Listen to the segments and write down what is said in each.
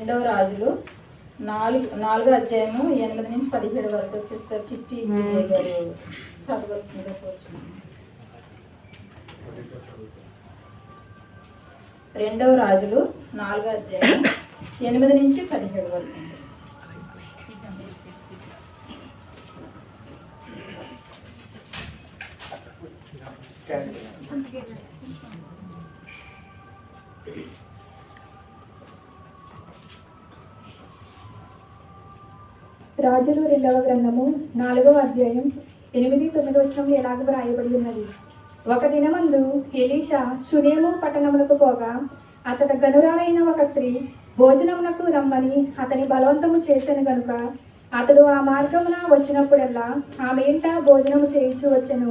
రెండవ రాజులు. నాలుగు నాలుగో అధ్యాయము ఎనిమిది నుంచి పదిహేడు వరకు సిస్టర్ చిట్టి విజయ్ గారు చదవలసిందిగా కూర్చున్నాను. రెండవ రాజులు నాలుగో అధ్యాయం ఎనిమిది నుంచి పదిహేడు వరకు ఉంది. రాజులు రెండవ గ్రంథము నాలుగవ అధ్యాయం ఎనిమిది తొమ్మిది వచనంలో ఎలాగ వ్రాయబడి ఉన్నది? ఒక దినమందు ఎలీషా సునేము పట్టణములకు పోగా అతడు గనురాలైన ఒక స్త్రీ భోజనమునకు రమ్మని అతని బలవంతము చేశాను గనుక అతడు ఆ మార్గమున వచ్చినప్పుడల్లా ఆమె ఇంట భోజనము చేయించు వచ్చెను.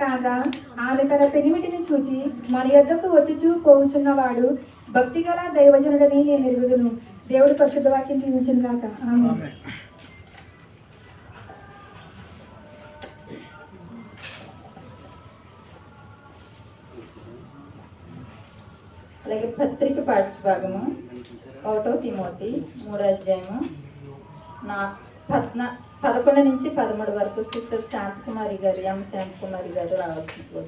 కాగా ఆమె తన పెనిమిటిని చూచి మన యొద్దకు వచ్చుచూ పోవుచున్నవాడు భక్తిగల దైవజనుడని నేను ఎరుగుదును. దేవుడి పరిశుద్ధ వాక్యం దీవించును ఆమె అలాగే పత్రిక పాఠ ఒకటో తిమోతి మూడో అధ్యాయము. నా పద్న పదకొండు నుంచి పదమూడు వరకు సిస్టర్ శాంతకుమారి గారు ఎం శాంతకుమారి గారు రావచ్చు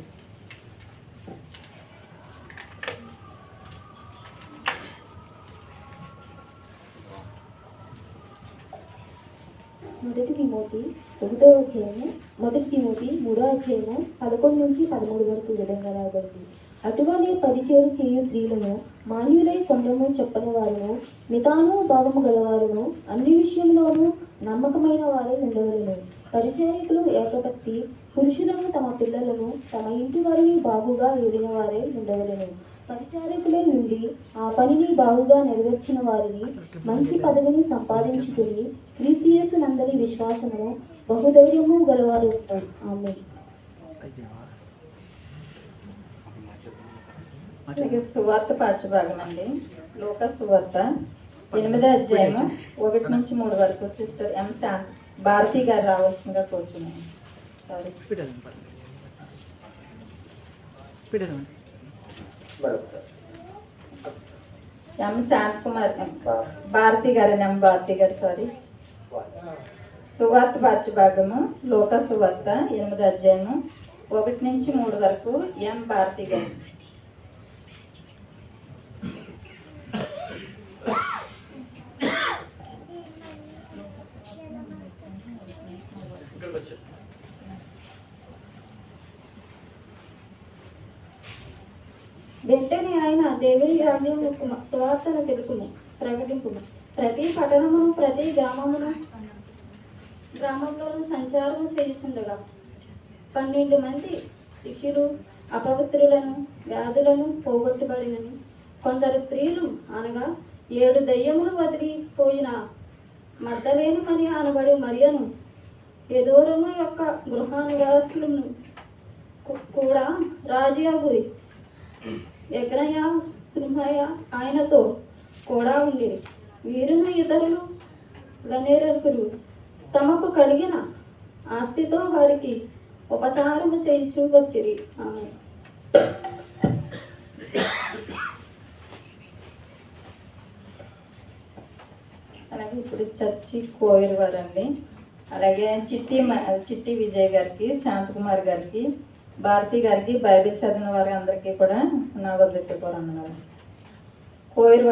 మొదటి తిమోతి ఒకటో అధ్యాయము. మొదటి తిమోతి మూడో అధ్యాయము. పదకొండు నుంచి పదమూడు వరకు విధంగా రాబడింది అటువలే పరిచయం చేయు స్త్రీలను మాన్యులై కొండము చెప్పని వారును మితాను భావము గలవారును అన్ని విషయంలోనూ నమ్మకమైన వారే ఉండవలను. పరిచారికులు ఏకపత్తి పురుషులను తమ పిల్లలను తమ ఇంటి వారిని బాగుగా ఏడిన వారే ఉండవలను. పరిచారకులే నుండి ఆ పనిని బాగుగా నెరవేర్చిన వారిని మంచి పదవిని సంపాదించుకుని క్రీస్తు నందరి విశ్వాసము బహుధైర్యము గలవారు. ఆమె అలాగే సువార్త పాఠ్యభాగం అండి. లోక సువార్త ఎనిమిదో అధ్యాయము ఒకటి నుంచి మూడు వరకు. సిస్టర్ ఎం శాంత్ భారతి గారు రావాల్సిందిగా కూర్చున్నాను. సారీ. ఎం శాంత్ కుమార్ భారతి. గారు ఎం భారతి గారు సారీ సువార్త పాఠ్యభాగము లోక సువార్త ఎనిమిదో అధ్యాయము ఒకటి నుంచి మూడు వరకు ఎం భారతి గారు వెంటనే ఆయన దేవుని రాజ్యం యొక్క సువార్తను తెలుపుము ప్రతి పట్టణమును ప్రతి గ్రామమును గ్రామంలోనూ సంచారం చేయుచుండగా పన్నెండు మంది శిష్యులు అపవిత్రులను వ్యాధులను పోగొట్టుబడినని. కొందరు స్త్రీలు అనగా ఏడు దయ్యములు వదిలిపోయిన మద్దలేని మని అనబడి మరియను ఎదోరము యొక్క గృహానివాసులను నివాసులను కూడా రాజయాగు ఎగ్రయ సింహయ ఆయనతో కూడా ఉంది వీరును ఇతరులు గనేరకులు తమకు కలిగిన ఆస్తితో వారికి ఉపచారము చేయించు వచ్చిరి ఆమె. అలాగే ఇప్పుడు చర్చి కోయిల్ వారండి. అలాగే చిట్టి మ- చిట్టి విజయ్ గారికి శాంతకుమార్ గారికి భారతి గారికి బైబిల్ చదివిన వారి అందరికీ కూడా నా వద్దకు కూడా అన్నారు కోయిర్